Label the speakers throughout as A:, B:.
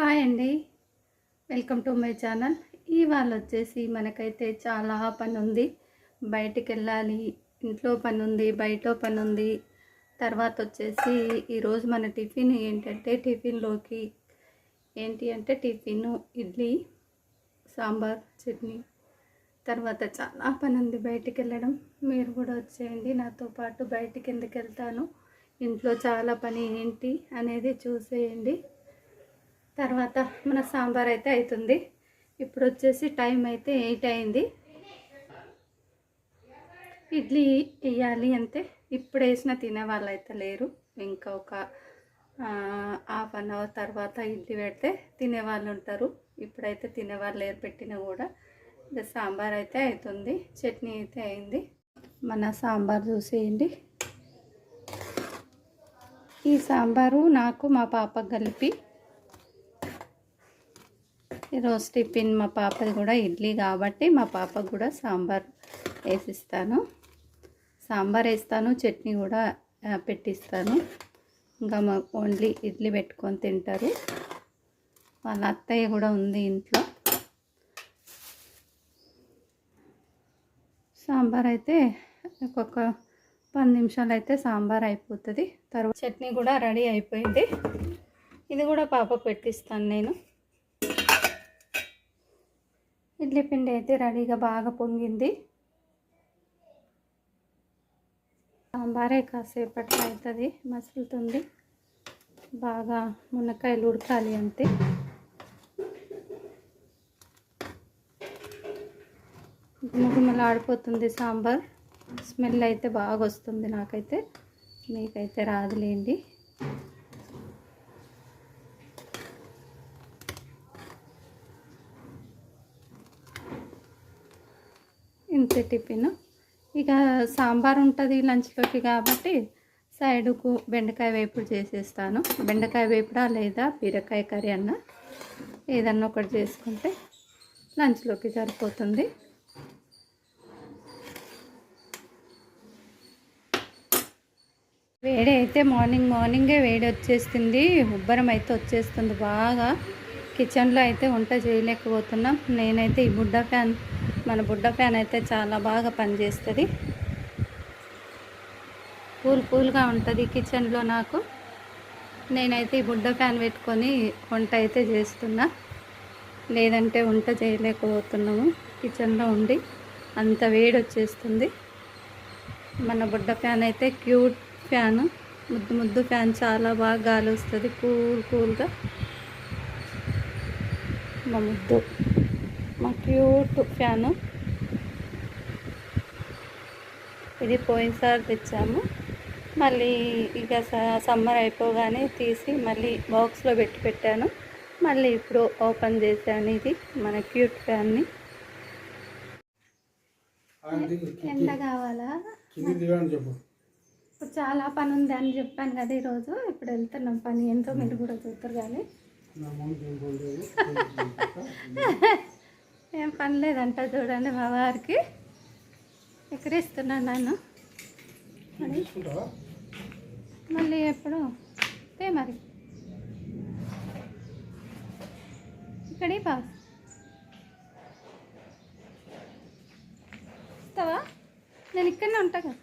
A: Hi అండి. Welcome to my channel. ఇవాళ వచ్చేసి మనకైతే చాలా పని ఉంది. బయటికి వెళ్ళాలి ఇంట్లో పని ఉంది బయట పని ఉంది. తర్వాత వచ్చేసి ఈరోజు మన టిఫిన్ ఏంటంటే టిఫిన్లోకి ఏంటి అంటే టిఫిన్ ఇడ్లీ సాంబార్ చట్నీ. తర్వాత చాలా పని ఉంది బయటికి వెళ్ళడం. మీరు కూడా వచ్చేయండి. నాతో పాటు బయటికి ఎందుకు వెళ్తాను? ఇంట్లో చాలా పని ఏంటి అనేది చూసేయండి. తర్వాత మన సాంబార్ అయితే అవుతుంది ఇప్పుడు వచ్చేసి టైం అయితే ఎయిట్ అయింది. ఇడ్లీ వేయాలి అంతే ఇప్పుడు వేసిన తినే వాళ్ళు అయితే లేరు. ఇంకా ఒక హాఫ్ అన్ అవర్ తర్వాత ఇడ్లీ పెడితే తినేవాళ్ళు ఉంటారు. ఇప్పుడైతే తినేవాళ్ళు లేరు పెట్టినా కూడా ఇంకా సాంబార్ అయితే అవుతుంది చట్నీ అయితే అయింది. మన సాంబార్ చూసేయండి. ఈ సాంబారు నాకు మా పాప కలిపి ఈరోజు టిఫిన్ మా పాపది కూడా ఇడ్లీ కాబట్టి మా పాపకు కూడా సాంబార్ వేసిస్తాను. సాంబార్ వేస్తాను చట్నీ కూడా పెట్టిస్తాను. ఇంకా మా ఓన్లీ ఇడ్లీ పెట్టుకొని తింటారు. వాళ్ళ అత్తయ్య కూడా ఉంది ఇంట్లో. సాంబార్ అయితే ఒక్కొక్క పది నిమిషాలు అయితే సాంబార్ అయిపోతుంది. తర్వాత చట్నీ కూడా రెడీ అయిపోయింది. ఇది కూడా పాపకు పెట్టిస్తాను నేను. ఇడ్లీ పిండి అయితే రెడీగా బాగా పొంగింది. సాంబారే కాసేపట్లో అవుతుంది మసులుతుంది. బాగా మునక్కాయలు ఉడకాలి అంతే. గుమగుమలు ఆడిపోతుంది సాంబార్. స్మెల్ అయితే బాగా వస్తుంది నాకైతే. మీకైతే రాదులేండి ఇంతే టిఫిన్. ఇక సాంబార్ ఉంటుంది లంచ్లోకి కాబట్టి సైడుకు బెండకాయ వేపుడు చేసేస్తాను. బెండకాయ వేపుడా లేదా బీరకాయ కర్రీ అన్న ఏదన్నా ఒకటి చేసుకుంటే లంచ్లోకి సరిపోతుంది. వేడి అయితే మార్నింగ్ మార్నింగే వేడి వచ్చేస్తుంది. ఉబ్బరం అయితే వచ్చేస్తుంది బాగా. కిచెన్లో అయితే వంట చేయలేకపోతున్నాం. నేనైతే ఈ బుడ్డ ఫ్యాన్ మన బుడ్డ ఫ్యాన్ అయితే చాలా బాగా పనిచేస్తుంది. కూల్ కూల్గా ఉంటుంది కిచెన్లో నాకు. నేనైతే ఈ బుడ్డ ఫ్యాన్ పెట్టుకొని వంట అయితే చేస్తున్నా. లేదంటే వంట చేయలేకపోతున్నాము. కిచెన్లో ఉండి అంత వేడి వచ్చేస్తుంది. మన బుడ్డ ఫ్యాన్ అయితే క్యూట్ ఫ్యాన్. ముద్దు ముద్దు ఫ్యాన్ చాలా బాగా గాలి వస్తుంది. కూల్ కూల్గా. మా ముద్దు. మా క్యూట్ ఫ్యాను. ఇది పోయినసారి తెచ్చాము. మళ్ళీ ఇక సమ్మర్ అయిపోగానే తీసి మళ్ళీ బాక్స్లో పెట్టి పెట్టాను. మళ్ళీ ఇప్పుడు ఓపెన్ చేశాను ఇది మన క్యూట్ ఫ్యాన్ని. ఎండ కావాలా? చాలా పని ఉంది అని చెప్పాను కదా ఈరోజు. ఇప్పుడు వెళ్తున్నాం పని. ఎంతో మీరు కూడా చూస్తారు కానీ.
B: ఏం
A: పని లేదంట చూడండి మా వారికి. ఎక్కడిస్తున్నాను నన్ను. మళ్ళీ ఎప్పుడు తే మరి. ఇక్కడి పాస్ ఇస్తావా నేను ఇక్కడనే ఉంటా కదా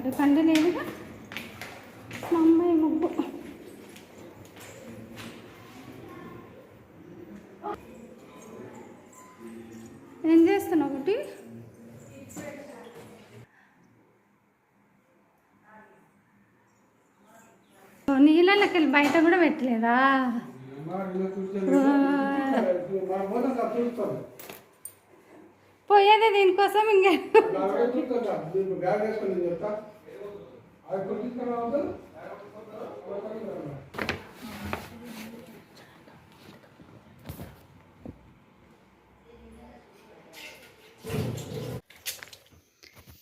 A: మరి పండు లేదుగా మా అమ్మాయి ముగ్గు. ఏం చేస్తున్నావు ఒకటి నీళ్ళకి వెళ్ళి బయట కూడా పెట్టలేదా
B: మన పోతాం కదా చూస్తాం
A: పోయేది దీనికోసం ఇంకే.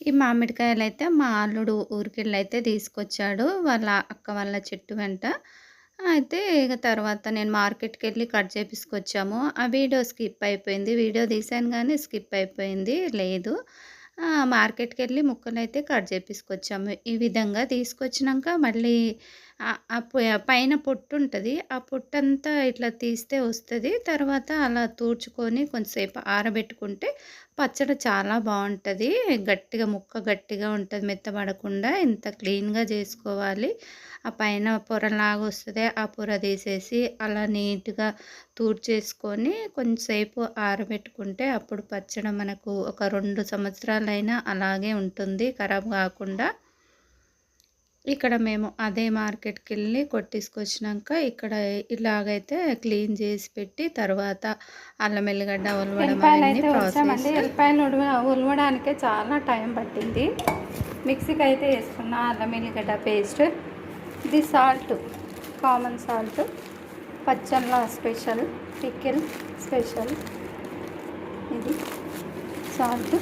A: ఈ మామిడికాయలు అయితే మా అల్లుడు ఊరికెళ్ళి అయితే తీసుకొచ్చాడు వాళ్ళ అక్క వాళ్ళ చెట్టు వెంట.
B: అయితే ఇక తర్వాత నేను మార్కెట్‌కి వెళ్ళి కట్ చేపించుకొచ్చాము. ఆ వీడియో స్కిప్ అయిపోయింది. వీడియో తీసాను కానీ స్కిప్ అయిపోయింది. లేదు. ఆహ్, మార్కెట్‌కెళ్ళి ముక్కలైతే కట్ చేపించుకొచ్చాము. ఈ విధంగా తీసుకొచ్చినాక మళ్ళీ పైన ఆ ఉంటుంది పైన పొట్టుంటది. ఆ పొట్టంతా ఇట్లా తీస్తే వస్తుంది తర్వాత అలా తూర్చుకొని కొంచెంసేపు ఆరబెట్టుకుంటే పచ్చడి చాలా బాగుంటుంది గట్టిగా ముక్క గట్టిగా ఉంటుంది మెత్తబడకుండా. ఇంత క్లీన్‌గా చేసుకోవాలి. ఆ పైన పొరలాగా వస్తుంది ఆ పొర తీసేసి అలా నీట్‌గా తూడ్చేసుకొని కొంచెంసేపు ఆరబెట్టుకుంటే అప్పుడు పచ్చడి మనకు ఒక రెండు సంవత్సరాలైనా అలాగే ఉంటుంది ఖరాబ్ కాకుండా. ఇక్కడ మేము అదే మార్కెట్‌కెళ్ళి కొట్టించుకొచ్చినాక ఇక్కడ ఇలాగైతే క్లీన్ చేసి పెట్టి తర్వాత అల్లం ఎల్లిగడ్డ ప్రాసెస్.
A: వచ్చామండి. ఎల్లిపాయలు ఉడవ ఉలవడానికే చాలా టైం పట్టింది. మిక్సీకి అయితే వేసుకున్న అల్లం ఎల్లిగడ్డ పేస్ట్. ఇది సాల్ట్ కామన్ సాల్ట్. పచ్చళ్ళ స్పెషల్ పికిల్ స్పెషల్. ఇది సాల్ట్.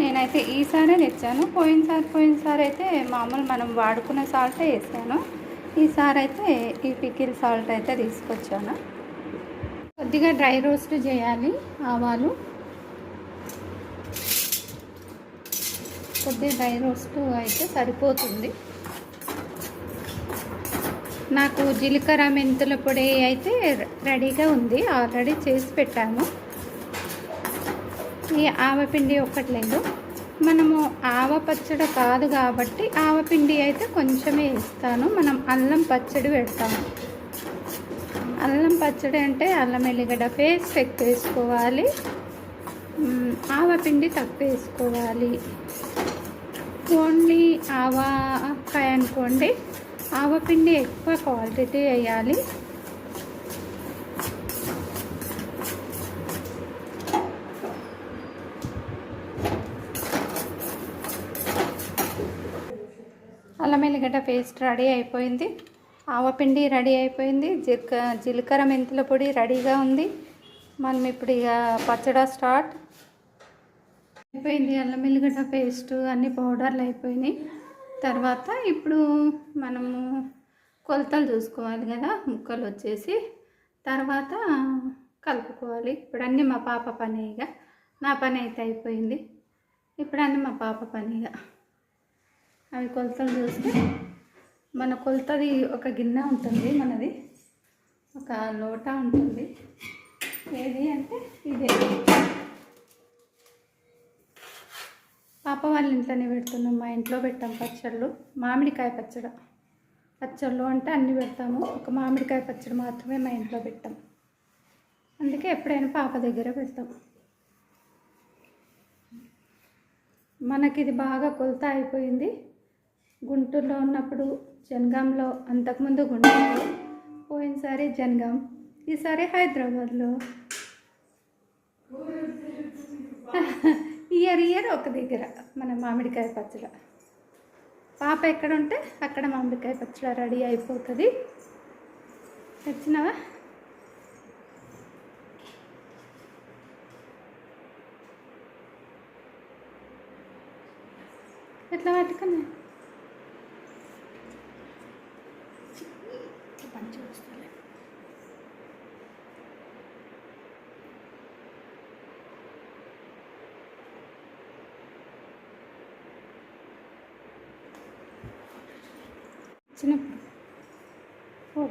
A: నేనైతే ఈసారే తెచ్చాను. పోయినసారి పోయినసారి అయితే మామూలు మనం వాడుకునే సాల్టే వేసాను. ఈసారి అయితే ఈ పికిల్ సాల్ట్ అయితే తీసుకొచ్చాను. కొద్దిగా డ్రై రోస్ట్ చేయాలి ఆవాలు. కొద్దిగా డ్రై రోస్ట్ అయితే సరిపోతుంది. నాకు జీలకర్ర మెంతుల పొడి అయితే రెడీగా ఉంది. ఆల్రెడీ చేసి పెట్టాము ఈ ఆవపిండి ఒక్కటి లేదు. మనము ఆవ పచ్చడి కాదు కాబట్టి ఆవపిండి అయితే కొంచెమే ఇస్తాను. మనం అల్లం పచ్చడి పెడతాము అల్లం పచ్చడి అంటే అల్లం ఎల్లిగడ్డ పేస్ట్ ఎక్కువ వేసుకోవాలి ఆవపిండి తక్కువ వేసుకోవాలి ఓన్లీ ఆవకాయ అనుకోండి. ఆవపిండి ఎక్కువ క్వాంటిటీ వేయాలి. అల్లం పేస్ట్ రెడీ అయిపోయింది. ఆవపిండి రెడీ అయిపోయింది. జీలక జీలకర్ర మెంతుల పొడి రెడీగా ఉంది. మనం ఇప్పుడు ఇక పచ్చడా స్టార్ట్. అయిపోయింది అల్లం ఎల్లిగడ్డ పేస్ట్ అన్ని పౌడర్లు అయిపోయినాయి. తర్వాత ఇప్పుడు మనము కొలతలు చూసుకోవాలి కదా ముక్కలు వచ్చేసి. తర్వాత కలుపుకోవాలి. ఇప్పుడు అన్నీ మా పాప పని ఇక. నా పని అయితే అయిపోయింది. ఇప్పుడు అన్నీ మా పాప పని ఇక. అవి కొలతలు చూస్తే మన కొలతది ఒక గిన్నె ఉంటుంది మనది. ఒక లోటా ఉంటుంది. ఏది అంటే ఇదే. పాప వాళ్ళ ఇంట్లోనే పెడుతున్నాం. మా ఇంట్లో పెట్టాం పచ్చళ్ళు. మామిడికాయ పచ్చడి. పచ్చళ్ళు అంటే అన్నీ పెడతాము. ఒక మామిడికాయ పచ్చడి మాత్రమే మా ఇంట్లో పెట్టాం. అందుకే ఎప్పుడైనా పాప దగ్గర పెడతాం. మనకి ఇది బాగా కొలత అయిపోయింది. గుంటూరులో ఉన్నప్పుడు జనగాంలో అంతకుముందు గుంటూరులో పోయినసారి జనగాం ఈసారి హైదరాబాద్లో. ఇయర్ ఇయర్ ఒక దగ్గర మన మామిడికాయ పచ్చడి. పాప ఎక్కడ ఉంటే అక్కడ మామిడికాయ పచ్చడి రెడీ అయిపోతుంది. వచ్చినావా ఎట్లా పట్టుకున్నా?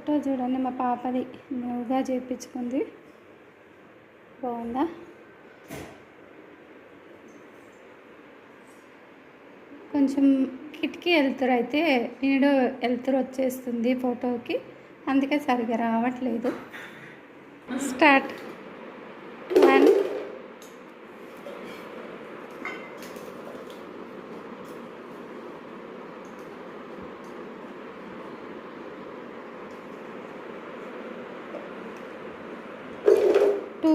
A: ఫోటో చూడండి మా పాపది న్యూగా చేయించుకుంది బాగుందా? కొంచెం కిటికీ వెళ్తురు అయితే నేడు వెళ్తురు వచ్చేస్తుంది ఫోటోకి. అందుకే సరిగ్గా రావట్లేదు. Start. One two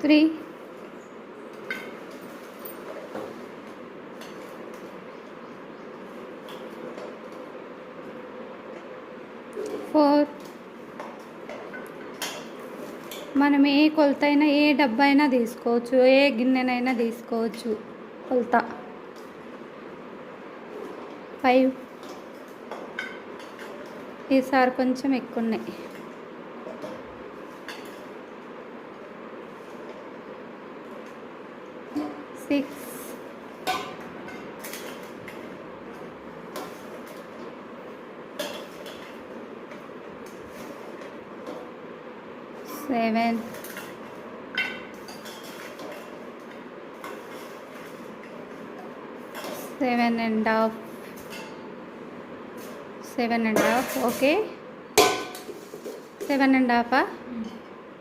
A: three four మనం ఏ కొలత అయినా ఏ డబ్బా అయినా తీసుకోవచ్చు ఏ గిన్నెనైనా తీసుకోవచ్చు. కొలత. ఫైవ్ ఈసారి కొంచెం ఎక్కువ ఉన్నాయి six seven seven and half. Seven and half okay. Seven and హాఫా?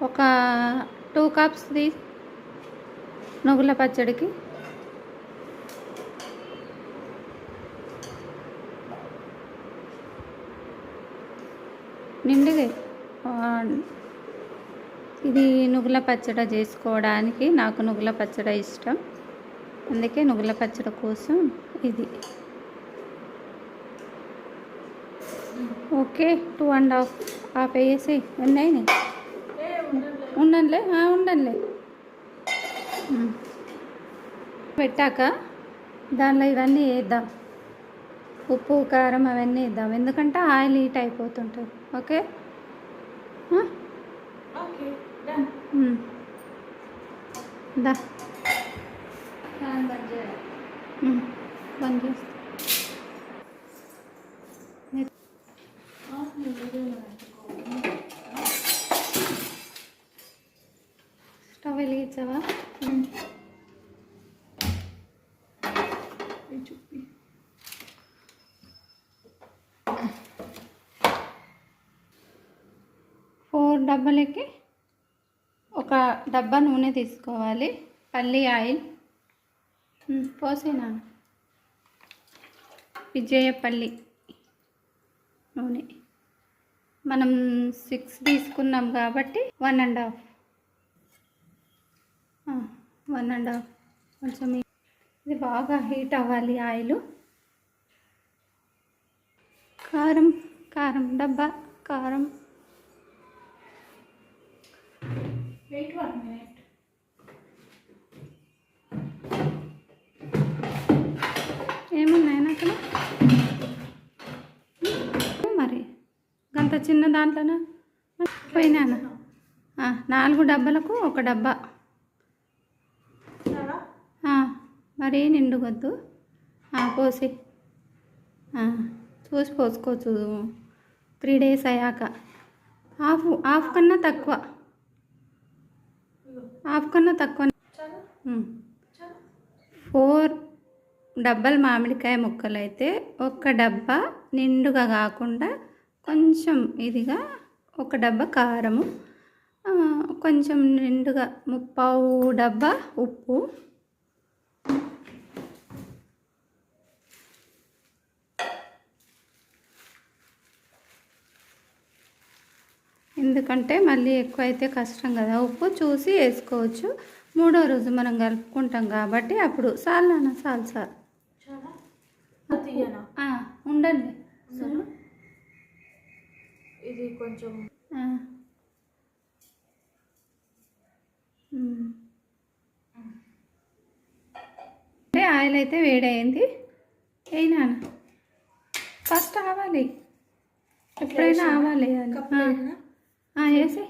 A: ఒక టూ కప్స్ది నువ్వుల పచ్చడికి. నిండుగా. ఇది నువ్వుల పచ్చడి చేసుకోవడానికి నాకు నువ్వుల పచ్చడి ఇష్టం. అందుకే నువ్వుల పచ్చడి కోసం ఇది. Okay two and half half వేసి అయినాయి ఉండండిలే ఉండండిలే. పెట్టాక దానిలో ఇవన్నీ వేద్దాం. ఉప్పు కారం అవన్నీ వేద్దాం. ఎందుకంటే ఆయిల్ హీట్ అయిపోతుంటుంది. ఓకే. దా. స్టవ్ వెలిగించావా ఫోర్ డబ్బాలకి ఒక డబ్బా నూనె తీసుకోవాలి. పల్లి ఆయిల్. ఉమ్, పోసేనా? విజయపల్లి నూనె. మనం సిక్స్ తీసుకున్నాం కాబట్టి one and half one and half కొంచెం ఇది బాగా హీట్ అవ్వాలి ఆయిల్. కారం కారం డబ్బా కారం.
C: వెయిట్ వన్ మినిట్
A: గంత చిన్న దాంట్లోనా? పోయినానా? ఆ, నాలుగు డబ్బాలకు ఒక డబ్బా. మరీ నిండుగొద్దు ఆ, పోసి. చూసి పోసుకోవచ్చు. త్రీ డేస్ అయ్యాక. హాఫ్ హాఫ్ కన్నా తక్కువ. హాఫ్ కన్నా తక్కువ. ఫోర్ డబ్బాల మామిడికాయ ముక్కలు అయితే ఒక డబ్బా నిండుగా కాకుండా కొంచెం ఇదిగా ఒక డబ్బా కారము కొంచెం నిండుగా ముప్పావు డబ్బా ఉప్పు. ఎందుకంటే మళ్ళీ ఎక్కువ అయితే కష్టం కదా ఉప్పు చూసి వేసుకోవచ్చు. మూడో రోజు మనం కలుపుకుంటాం కాబట్టి అప్పుడు సాల్ నాన్న సాల్ ఆ, ఉండండి?
C: ఇది కొంచెం.
A: అంటే ఆయిల్ అయితే వేడైంది అయినా ఫస్ట్ ఆవాలి. ఎప్పుడైనా ఆవాలి వేసి.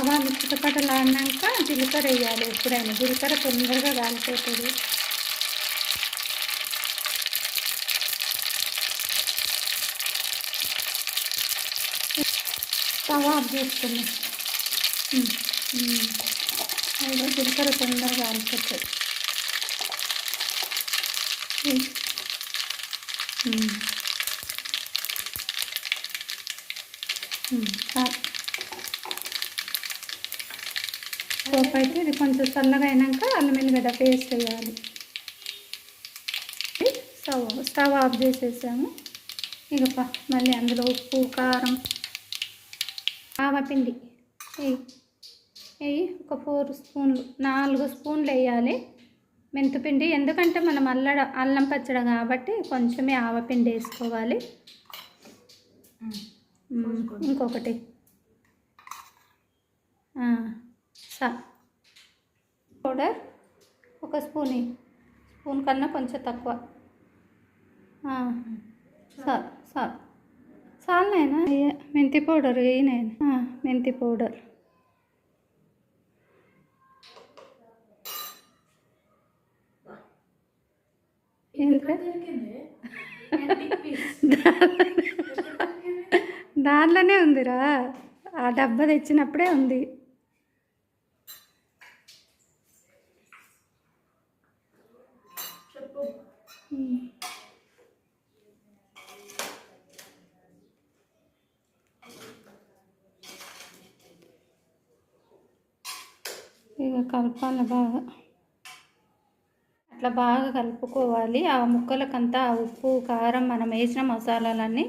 A: ఆవాలు చిటపటలు ఆడినాక జీలకర్ర వేయాలి ఎప్పుడైనా. జీలకర్ర తొందరగా కాలిపోతుంది. స్టవ్ ఆఫ్ చేసుకున్నాం ఉమ్, జీలకర్ర తొందరగా కాలిపోతుంది ఉమ్. పోపు అయితే ఇది కొంచెం చల్లగా అయినాక అల్లం ఎల్లిగడ్డ పేస్ట్ వేయాలి. స్టవ్ స్టవ్ ఆఫ్ చేసేసాము. ఇక మళ్ళీ అందులో ఉప్పు కారం ఆవపిండి వేయి వేయి ఒక ఫోర్ స్పూన్లు నాలుగు స్పూన్లు వేయాలి. మెంతిపిండి ఎందుకంటే మనం అల్లడ అల్లం పచ్చడి కాబట్టి కొంచెమే ఆవపిండి వేసుకోవాలి. ఇంకొకటి. సా. పౌడర్ ఒక స్పూన్. స్పూన్ కన్నా కొంచెం తక్కువ. సార్ సార్ చాలనైనా మెంతి పౌడర్ వేయనైనా మెంతి పౌడర్. దాంట్లోనే ఉందిరా. ఆ డబ్బా తెచ్చినప్పుడే ఉంది.
C: చెప్పు.
A: ఇక కలపాలి బాగా. అట్లా బాగా కలుపుకోవాలి. ఆ ముక్కలకంతా ఉప్పు కారం మనం వేసిన మసాలాలన్నీ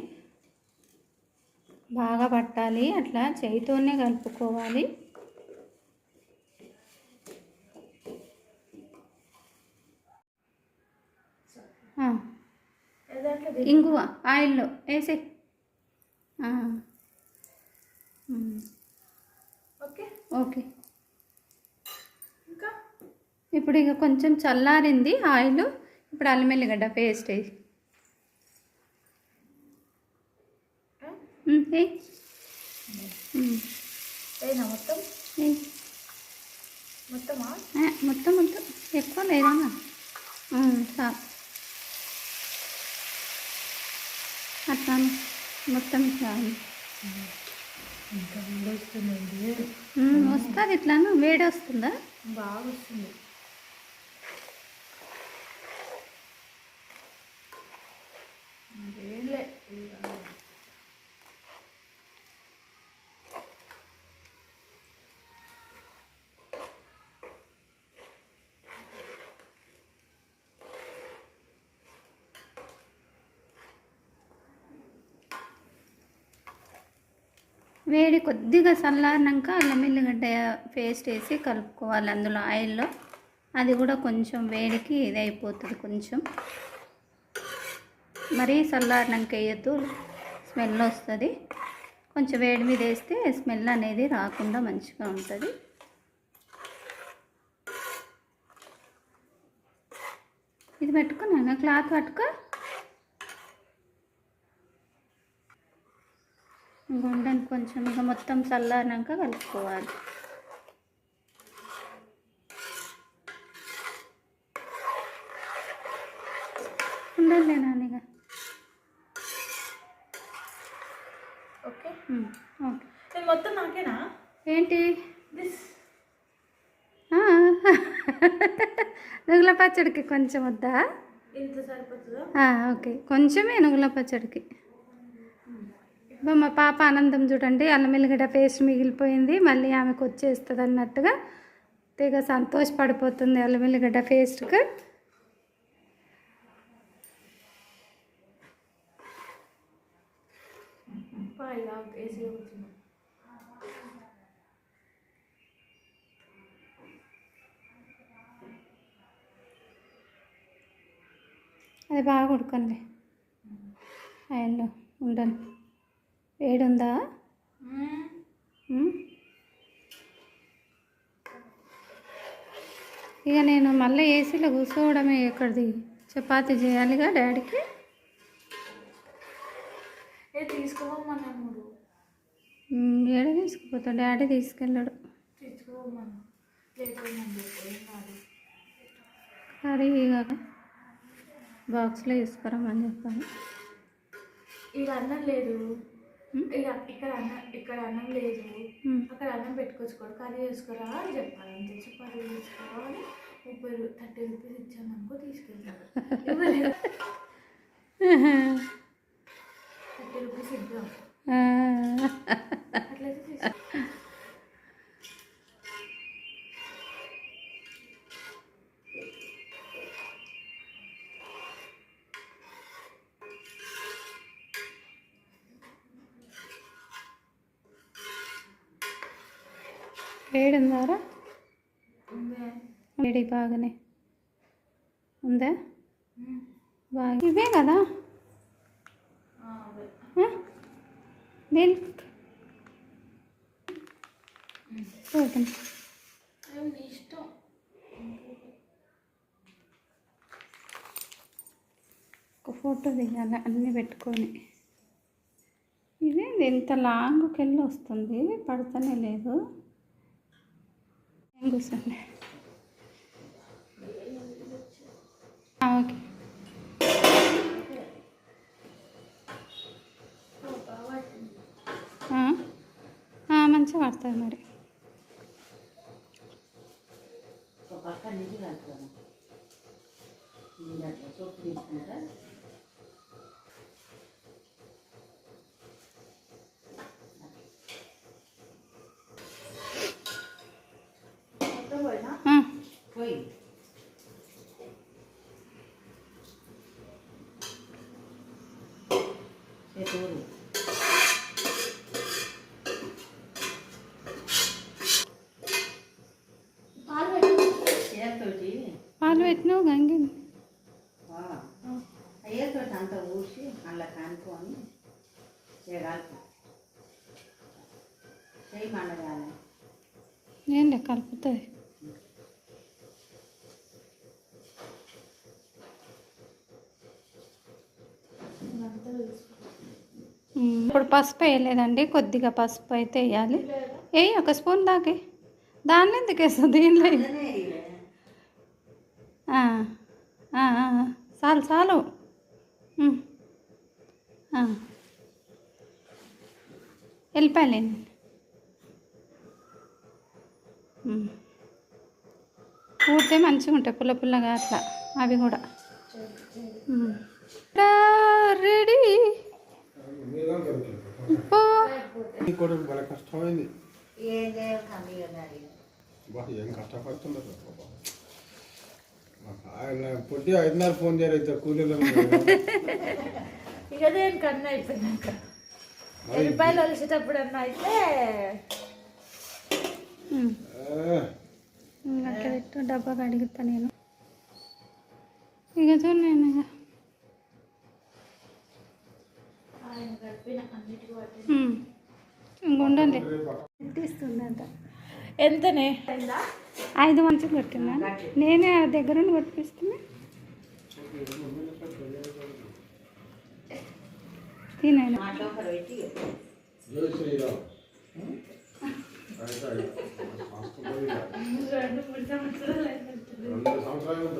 A: బాగా పట్టాలి. అట్లా చేయితోనే కలుపుకోవాలి. ఇంగువ ఆయిల్లో వేసి.
C: ఓకే.
A: ఓకే. ఇప్పుడు ఇక కొంచెం చల్లారింది ఆయిల్. ఇప్పుడు అల్లం ఎల్లిగడ్డ పేస్ట్ వేయ్.
C: మొత్తం?
A: మొత్తం మొత్తం. ఎక్కువ లేదా చాలు. అట్లా మొత్తం ఇట్లా
C: ఇంకా వస్తుంది
A: ఇట్లాను. వేడి వస్తుందా
C: బాగా వస్తుంది
A: వేడి కొద్దిగా చల్లారినాక అల్లం ఎల్లిగడ్డ పేస్ట్ వేసి కలుపుకోవాలి అందులో ఆయిల్లో. అది కూడా కొంచెం వేడికి ఇది అయిపోతుంది కొంచెం. మరీ చల్లారినాక వేయద్దు స్మెల్ వస్తుంది. కొంచెం వేడి మీద వేస్తే స్మెల్ అనేది రాకుండా మంచిగా ఉంటుంది. ఇది పెట్టుకున్నాను? క్లాత్ పట్టుకో. గుండెని కొంచెం ఇక మొత్తం చల్లారినాక కలుపుకోవాలి. నాన్నగా
C: ఓకే. మొత్తం నాకేనా?
A: ఏంటి?
C: దిస్
A: నువ్వుల పచ్చడికి కొంచెం వద్దా? ఓకే. కొంచెమే నువ్వుల పచ్చడికి. మా పాప ఆనందం చూడండి అల్లం ఎల్లిగడ్డ పేస్ట్ మిగిలిపోయింది మళ్ళీ ఆమెకు వచ్చేస్తుంది అన్నట్టుగా. తెగ సంతోషపడిపోతుంది అల్లం ఎల్లిగడ్డ పేస్ట్కి. అది బాగా ఉడకండి. ఆయిల్లో ఉండను. వేడుందా. ఇక నేను మళ్ళీ ఏసీలో కూర్చోవడమే ఎక్కడిది చపాతీ చేయాలిగా డాడీకి? ఏడ తీసుకుపోతా. డాడీ తీసుకెళ్ళాడు. సరే ఇక బాక్స్లో తీసుకురమ్మని చెప్పాను.
C: ఇక్కడ అన్నం లేదు. ఇక్కడ ఇక్కడ అన్నం ఇక్కడ అన్నం లేదు. అక్కడ అన్నం పెట్టుకొచ్చుకోడు కర్రీ చేసుకోరా అని చెప్పాలి. అంతే చపాతీ చేసుకో అని ముప్పై థర్టీ రూపీస్ ఇచ్చాను అనుకో తీసుకెళ్తాను థర్టీ రూపీస్ ఇద్దాం.
A: వేడుందారా
C: ఉందే?
A: వేడి బాగానే. ఉందా. బాగా. ఇవే కదా. మిల్క్
C: ఇష్టం.
A: ఒక ఫోటో దిగాలి అన్నీ పెట్టుకొని. ఇది ఇంత లాంగ్కి వెళ్ళి వస్తుంది? పడతానే లేదు. కూర్చోండి. ఓకే. మంచిగా పడుతుంది మరి.
D: పక్క నీళ్ళు పోయి చేతూరు
C: పాలు పెట్టు
D: చేతోటి
A: పాలు పెట్టినావు గంగింది
D: అయ్యేతోటి అంతా ఊసి అలా కానుకొని చేయగాలి చేయి మండగాలి
A: ఏం లే కలుపుతుంది ఇప్పుడు పసుపు వేయలేదండి కొద్దిగా పసుపు అయితే వేయాలి. వేయి ఒక స్పూన్ దాకే. దాన్ని ఎందుకు వేస్తుంది దీనిలో. చాలు చాలు. వెళ్ళిపోయాలేండి ఉమ్. ఊరితే మంచిగా ఉంటాయి పుల్ల పుల్లగా అట్లా అవి కూడా.
E: కష్టమైంది.
D: ఏం
E: కష్టపడుతున్నారు? ఆయన పొద్దు ఐదున్నర ఫోన్ చేయలేదు కూలీలో
C: ఇక దేనికి అన్న అయిపోయినాక? ఎల్లిపాయలు వలిసేటప్పుడు అన్న అయితే
A: అట్లా పెట్టు డబ్బా కడుగుతా నేను. ఇక చూడు నేను ఇక.
C: ఆయన గడిపిన పట్టి.
A: ఇంక ఉండండి. పెట్టిస్తుందంట.
C: ఎంతనే?
A: ఐదు మంచిగా కొట్టినా నేనే ఆ దగ్గర నుండి కొట్టిస్తున్నా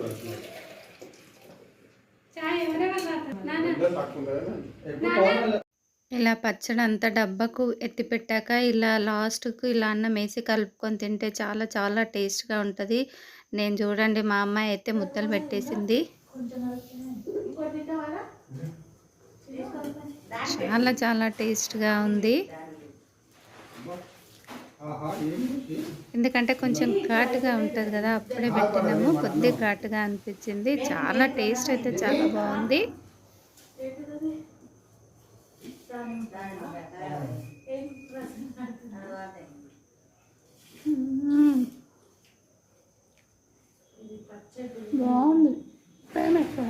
E: అసలు.
A: చాయ్
E: ఉండేనా?
A: ఇలా పచ్చడి అంతా డబ్బాకు ఎత్తిపెట్టాక ఇలా లాస్ట్కు ఇలా అన్నం వేసి కలుపుకొని తింటే చాలా చాలా టేస్ట్గా ఉంటుంది. నేను చూడండి మా అమ్మాయి అయితే ముద్దలు పెట్టేసింది. చాలా చాలా టేస్ట్గా ఉంది. ఎందుకంటే కొంచెం ఘాటుగా ఉంటుంది కదా అప్పుడే పెట్టినాము. కొద్ది ఘాటుగా అనిపించింది. చాలా టేస్ట్ అయితే చాలా బాగుంది
C: ఏంటిది దాని ఏం ప్రశ్న
D: తర్వాత
A: మ్మ్.
C: ఇది పచ్చడి
A: బాగుంది. ఎక్కువ
D: ఉప్పు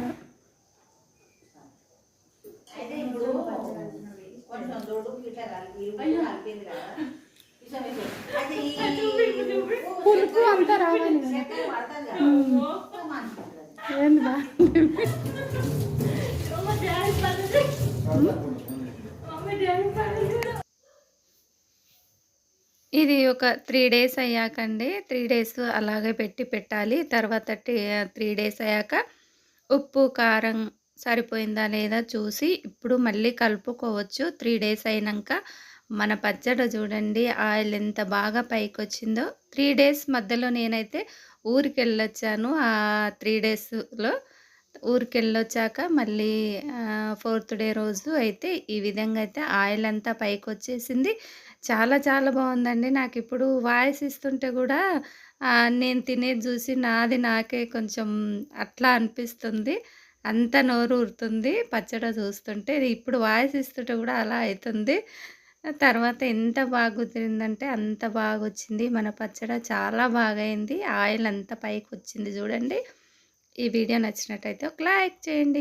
A: పులుపు అంతా రావాలి. ఏంది బాగుంది ఇది ఒక త్రీ డేస్ అయ్యాకండి. త్రీ డేస్ అలాగే పెట్టి పెట్టాలి. తర్వాత త్రీ డేస్ అయ్యాక ఉప్పు కారం సరిపోయిందా లేదా చూసి ఇప్పుడు మళ్ళీ కలుపుకోవచ్చు. త్రీ డేస్ అయినాక మన పచ్చడి చూడండి ఆయిల్ ఎంత బాగా పైకి వచ్చిందో త్రీ డేస్ మధ్యలో నేనైతే ఊరికి వెళ్ళొచ్చాను ఆ త్రీ డేస్లో ఊరికి వెళ్ళొచ్చాక మళ్ళీ ఫోర్త్ డే రోజు అయితే ఈ విధంగా అయితే ఆయిల్ అంతా పైకి వచ్చేసింది చాలా చాలా బాగుందండి నాకు ఇప్పుడు వాయిస్ ఇస్తుంటే కూడా నేను తినేది చూసి నాది నాకే కొంచెం అట్లా అనిపిస్తుంది. అంత నోరు ఊరుతుంది. పచ్చడి చూస్తుంటే ఇప్పుడు వాయిస్ ఇస్తుంటే కూడా అలా అవుతుంది తర్వాత ఎంత బాగా కుదిరిందంటే అంత బాగా వచ్చింది మన పచ్చడి చాలా బాగా అయింది ఆయిల్ అంతా పైకి వచ్చింది చూడండి. ఈ వీడియో నచ్చినట్టయితే ఒక లైక్ చేయండి.